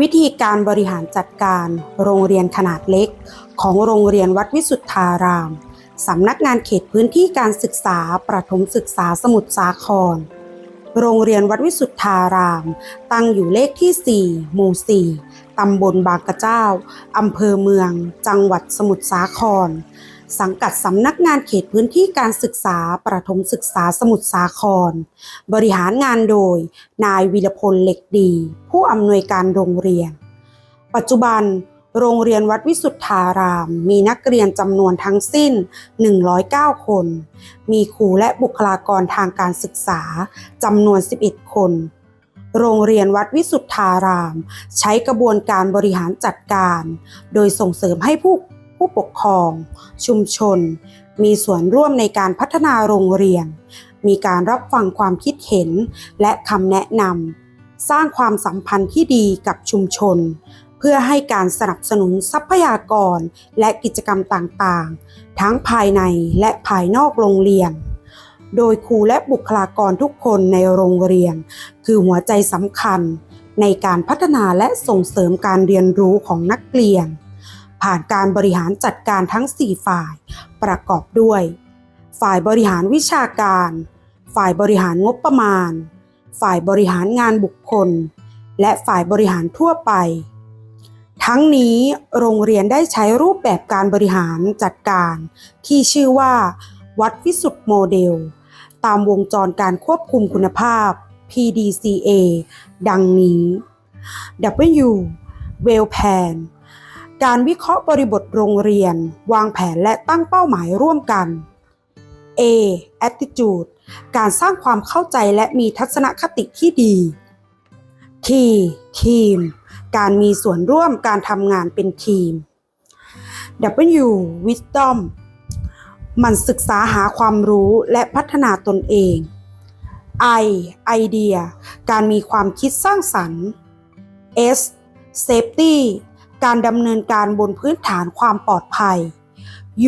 วิธีการบริหารจัดการโรงเรียนขนาดเล็ก ของโรงเรียนวัดวิสุทธาราม สำนักงานเขตพื้นที่การศึกษาประถมศึกษาสมุทรสาคร โรงเรียนวัดวิสุทธาราม ตั้งอยู่เลขที่ 4 หมู่ 4 ตำบลบางกระเจ้า อำเภอเมือง จังหวัดสมุทรสาคร สังกัดสำนักงานเขตพื้นที่การศึกษาประถมศึกษาสมุทรสาคร บริหารงานโดย นายวีรพลเหล็กดี ผู้อำนวยการโรงเรียน ปัจจุบัน โรงเรียนวัดวิสุทธาราม มีนักเรียนจำนวนทั้งสิ้น 109 คน มีครูและบุคลากรทางการศึกษาจำนวน 11 คนโรงเรียนวัดวิสุทธาราม ใช้กระบวนการบริหารจัดการ โดยส่งเสริมให้ผู้ ผู้ปกครอง ชุมชน มีส่วนร่วมในการพัฒนาโรงเรียน มีการรับฟังความคิดเห็น และคำแนะนำสร้างความสัมพันธ์ที่ดีกับชุมชน เพื่อให้การสนับสนุนทรัพยากร และกิจกรรมต่างๆ ทั้งภายในและภายนอกโรงเรียนโดยครูและบุคลากรทุกคนในโรงเรียน คือหัวใจสำคัญในการพัฒนาและส่งเสริมการเรียนรู้ของนักเรียน ผ่านการบริหารจัดการทั้ง 4 ฝ่าย ประกอบด้วย ฝ่ายบริหารวิชาการ ฝ่ายบริหารงบประมาณ ฝ่ายบริหารงานบุคคล และฝ่ายบริหารทั่วไป ทั้งนี้โรงเรียนได้ใช้รูปแบบการบริหารจัดการ ที่ชื่อว่า วัดวิสุทธ์โมเดล ตามวงจรการควบคุมคุณภาพ PDCA ดังนี้ W Well Plan การวิเคราะห์บริบทโรงเรียน วางแผนและตั้งเป้าหมายร่วมกัน A Attitude การสร้างความเข้าใจและมีทัศนคติที่ดี T Team การมีส่วนร่วมการทำงานเป็นทีม W Wisdom มันศึกษาหาความรู้และพัฒนาตนเอง I ไอเดียการมีความคิดสร้างสรรค์ S Safety การดำเนินการบนพื้นฐานความปลอดภัย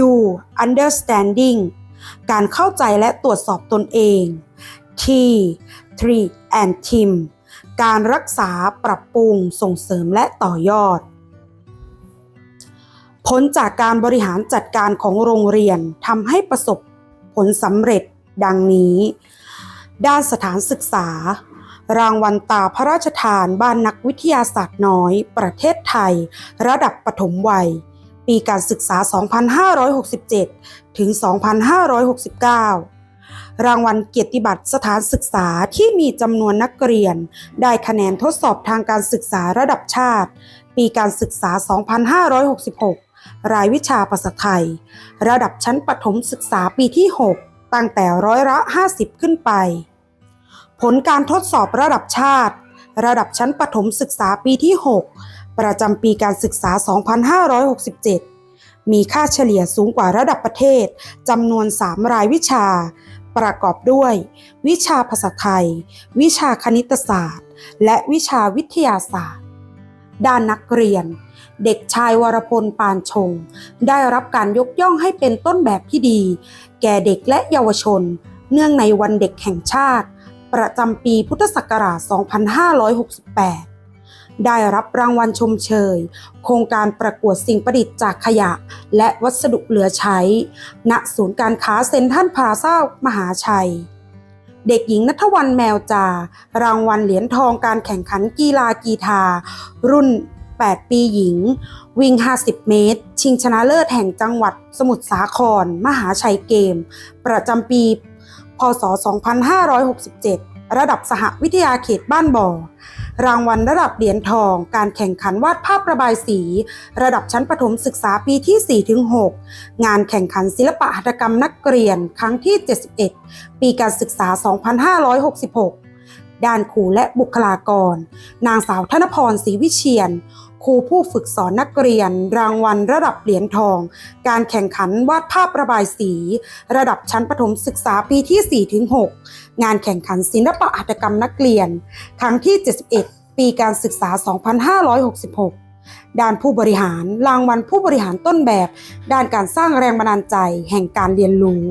U Understanding การเข้าใจและตรวจสอบตนเอง T Treat and Team การรักษาปรับปรุงส่งเสริมและต่อยอด ผลจากการบริหารจัดการของโรงเรียนทำให้ประสบผลสำเร็จดังนี้ ด้านสถานศึกษา รางวัลตาพระราชทานบ้านนักวิทยาศาสตร์น้อย ประเทศไทย ระดับปฐมวัย ปีการศึกษา 2567 ถึง 2569 รางวัลเกียรติบัตรสถานศึกษาที่มีจำนวนนักเรียน ได้คะแนนทดสอบทางการศึกษาระดับชาติ ปีการศึกษา 2566 รายวิชาภาษาไทย ระดับชั้นประถมศึกษาปีที่ 6 ตั้งแต่ร้อยละ 50 ขึ้นไป ผลการทดสอบระดับชาติ ระดับชั้นประถมศึกษาปีที่ 6 ประจำปีการศึกษา 2567 มีค่าเฉลี่ยสูงกว่าระดับประเทศจำนวน 3 รายวิชา ประกอบด้วย วิชาภาษาไทย วิชาคณิตศาสตร์ และวิชาวิทยาศาสตร์ ด้านนักเรียน เด็กชายวรพลปานชง ได้รับการยกย่องให้เป็นต้นแบบที่ดี แก่เด็กและเยาวชน เนื่องในวันเด็กแห่งชาติ ประจำปีพุทธศักราช 2568 ได้รับรางวัลชมเชย โครงการประกวดสิ่งประดิษฐ์จากขยะ และวัสดุเหลือใช้ ณ ศูนย์การค้าเซ็นทรัลพลาซ่ามหาชัย เด็กหญิงนัทวันแมวจา รางวัลเหรียญทองการแข่งขันกีฬากีฬารุ่น 8 ปีหญิง วิ่ง 50 เมตร ชิงชนะเลิศแห่งจังหวัดสมุทรสาคร มหาชัยเกม ประจำปี พศ 2567 ระดับสหวิทยาเขตบ้านบ่อ รางวัลระดับเหรียญทอง การแข่งขันวาดภาพระบายสี ระดับชั้นประถมศึกษาปีที่ 4-6 งานแข่งขันศิลปะหัตถกรรมนักเรียนครั้งที่ 71 ปีการศึกษา 2566 ด้านครูและบุคลากร นางสาวธนพรศรีวิเชียนครูผู้ฝึกสอนนักเรียน รางวัลระดับเหรียญทอง การแข่งขันวาดภาพระบายสี ระดับชั้นประถมศึกษาปีที่ 4-6 งานแข่งขันศิลปะหัตถกรรมนักเรียน ครั้งที่ 71 ปีการศึกษา 2566ด้านผู้บริหาร รางวัลผู้บริหารต้นแบบ ด้านการสร้างแรงบันดาลใจแห่งการเรียนรู้